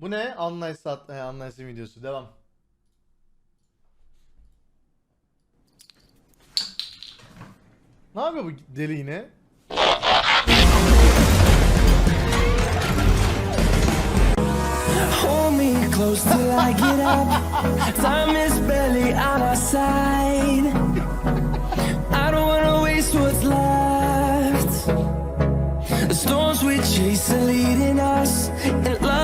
Bu ne? Anlayış sat, he, anlayışın videosu. Devam. Ne yapıyor bu deli yine? Hold me close till I get up. Time is barely on our side. I don't wanna waste what's left. The storms we chase are leading us, and love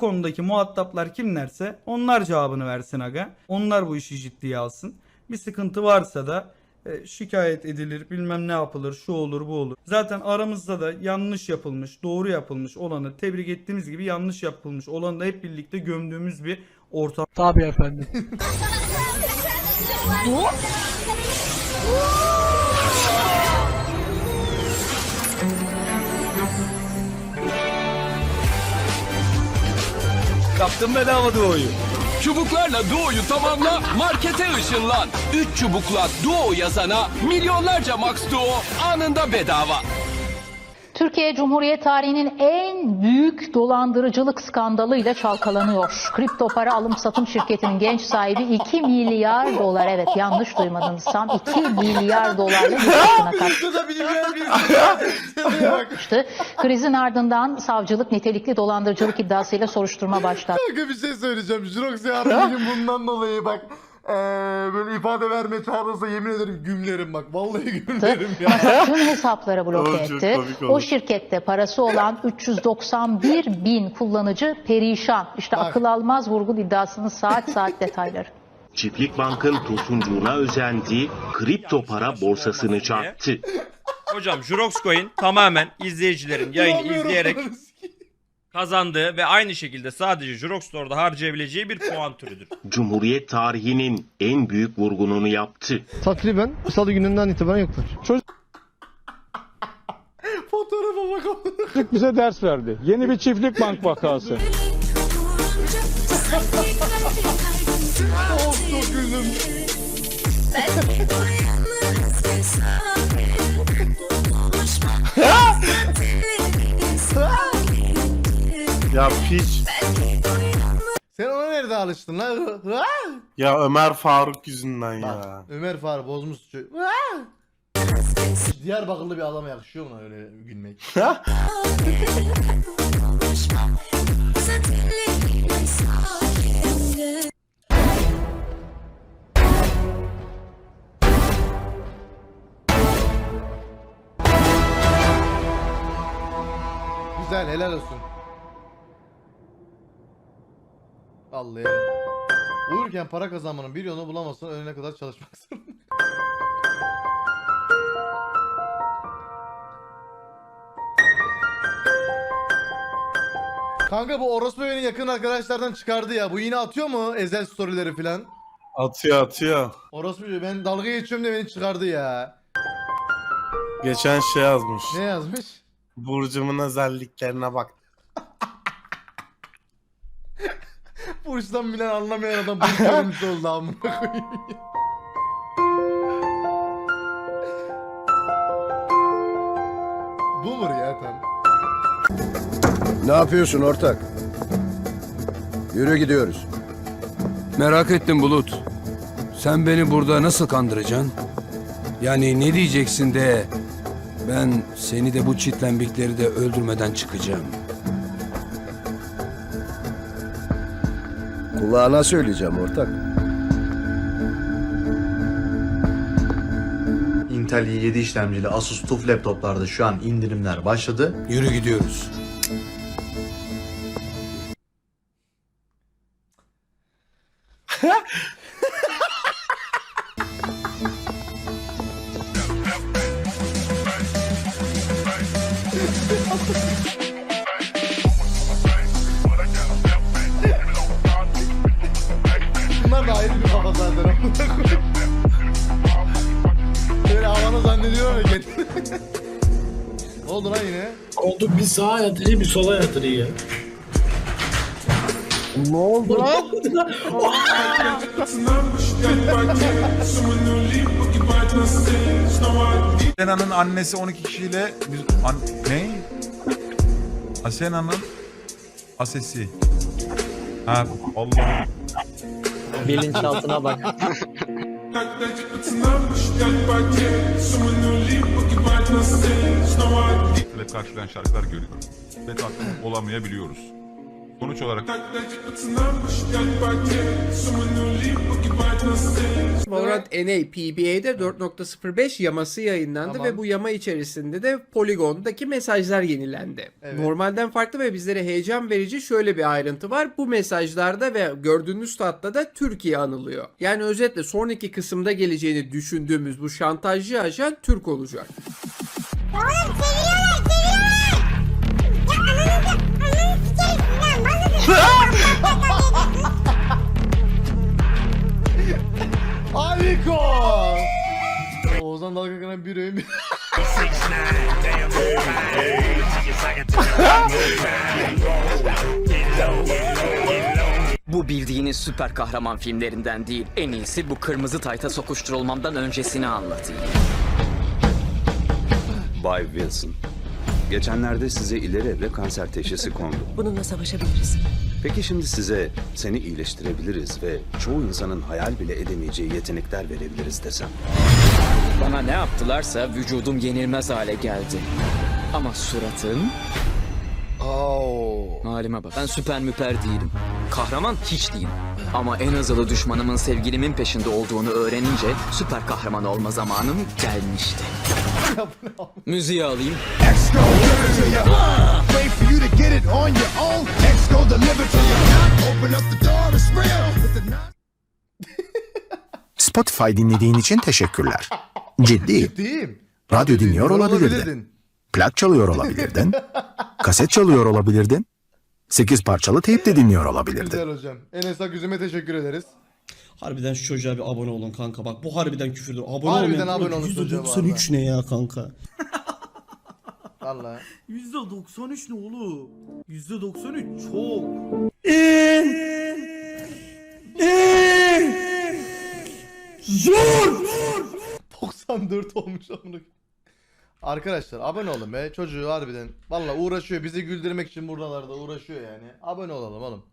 konudaki muhataplar kimlerse onlar cevabını versin aga. Onlar bu işi ciddiye alsın. Bir sıkıntı varsa da e, şikayet edilir, bilmem ne yapılır, şu olur, bu olur. Zaten aramızda da yanlış yapılmış, doğru yapılmış olanı tebrik ettiğimiz gibi yanlış yapılmış olanı da hep birlikte gömdüğümüz bir ortam. Tabii efendim. Kaptım bedava Doğu'yu. Çubuklarla Doğu'yu tamamla, markete ışınlan. 3 çubukla Doğu yazana milyonlarca Max Doğu anında bedava. Türkiye Cumhuriyet tarihinin en büyük dolandırıcılık skandalıyla çalkalanıyor. Kripto para alım satım şirketinin genç sahibi 2 milyar dolar evet yanlış duymadınız tam 2 milyar dolarla yurt dışına kaçtı. Bu da bilmeyen bir Bak yapmıştı. Krizin ardından savcılık nitelikli dolandırıcılık iddiasıyla soruşturma başlattı. bir şey söyleyeceğim. Jirox gün bundan dolayı bak. Eee böyle ifade vermeye çağırırsa yemin ederim gümlerim bak. Vallahi gümlerim ya. Tüm hesapları bloke Oğlum çok etti. komik oldu. O şirkette parası olan 391 bin kullanıcı perişan. İşte Bak. akıl almaz vurgun iddiasının saat saat detayları. Çiftlik Bank'ın tosuncuğuna özendi, kripto para borsasını çarptı. Hocam Jurox Coin tamamen izleyicilerin yayını izleyerek sikeyim. kazandığı ve aynı şekilde sadece Jurox Store'da harcayabileceği bir puan türüdür. Cumhuriyet tarihinin en büyük vurgununu yaptı. Takriben salı gününden itibaren yoklar. Fotoğrafa bak. Çocuk bize ders verdi. Yeni bir çiftlik bank vakası. Of çok güldüm. Ya piç. Sen ona nerede alıştın lan? Ya Ömer Faruk yüzünden ya. Ömer Faruk bozmuş çocuğu. Diyarbakırlı bir adama yakışıyor mu öyle gülmek? Güzel helal olsun. Vallahi. Uyurken para kazanmanın bir yolunu bulamazsan ölene kadar çalışmak zorunda. Kanka bu orospu beni yakın arkadaşlardan çıkardı ya. Bu yine atıyor mu ezel storyleri filan? Atıyor atıyor. Orospu ben dalga geçiyorum diye beni çıkardı ya. Geçen şey yazmış. Ne yazmış? Burcumun özelliklerine bak. Burçtan bilen anlamayan adam burç görmüş oldu amına koyayım. Boomer ya tam. Ne yapıyorsun ortak? Yürü gidiyoruz. Merak ettim Bulut. Sen beni burada nasıl kandıracaksın? Yani ne diyeceksin de ben seni de bu çitlembikleri de öldürmeden çıkacağım. Kulağına söyleyeceğim ortak. Intel i7 işlemcili Asus TUF laptoplarda şu an indirimler başladı. Yürü gidiyoruz. Da ayrı bir kafa zaten. Böyle havanı zannediyor ya kendini. ne oldu lan yine? Koltuk bir sağa yatırıyor bir sola yatırıyor ya. Ne oldu lan? Sena'nın annesi 12 kişiyle biz an, ne? Asena'nın asesi. Ha Allah. Bilinçaltına bak. Talep karşılayan şarkılar görüyorum. Ve tatmin olamayabiliyoruz. Sonuç olarak Valorant NA PBA'de 4.05 yaması yayınlandı Tamam. ve bu yama içerisinde de Polygon'daki mesajlar yenilendi. Evet. Normalden farklı ve bizlere heyecan verici şöyle bir ayrıntı var. Bu mesajlarda ve gördüğünüz tatta da Türkiye anılıyor. Yani özetle sonraki kısımda geleceğini düşündüğümüz bu şantajcı ajan Türk olacak. Harika. Oğuzhan Dalgakıran bir öğün bir... Bu bildiğiniz süper kahraman filmlerinden değil. En iyisi bu kırmızı tayta sokuşturulmamdan öncesini anlatayım. Bay Wilson. Geçenlerde size ileri evre kanser teşhisi kondu. Bununla savaşabiliriz. Peki şimdi size seni iyileştirebiliriz ve çoğu insanın hayal bile edemeyeceği yetenekler verebiliriz desem. Bana ne yaptılarsa vücudum yenilmez hale geldi. Ama suratım... Halime bak. Ben süper müper değilim. Kahraman hiç değilim. Ama en azılı düşmanımın sevgilimin peşinde olduğunu öğrenince süper kahraman olma zamanım gelmişti. Müziği alayım. Spotify dinlediğin için teşekkürler. Ciddi. Değil. Radyo dinliyor olabilirdin. Plak çalıyor olabilirdin. Kaset çalıyor olabilirdin. 8 parçalı teyp de dinliyor olabilirdin. Güzel hocam. Enes Aküzüm'e teşekkür ederiz. Harbiden şu çocuğa bir abone olun kanka bak bu harbiden küfürdür. Abone Harbiden olmayan- abone olun çocuğa bu arada. %93 ne ya kanka? Valla. %93 ne oğlum? %93 çok. 94 olmuş amına. koyayım. Arkadaşlar abone olun be. Çocuğu harbiden. Valla uğraşıyor. Bizi güldürmek için buralarda uğraşıyor yani. Abone olalım oğlum.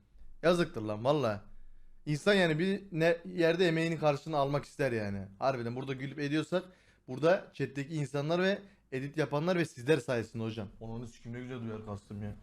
Yazıktır lan valla. İnsan yani bir ne, yerde emeğinin karşılığını almak ister yani. Harbiden burada gülüp ediyorsak burada chat'teki insanlar ve edit yapanlar ve sizler sayesinde hocam. Onun sikim ne güzel duyar kastım ya.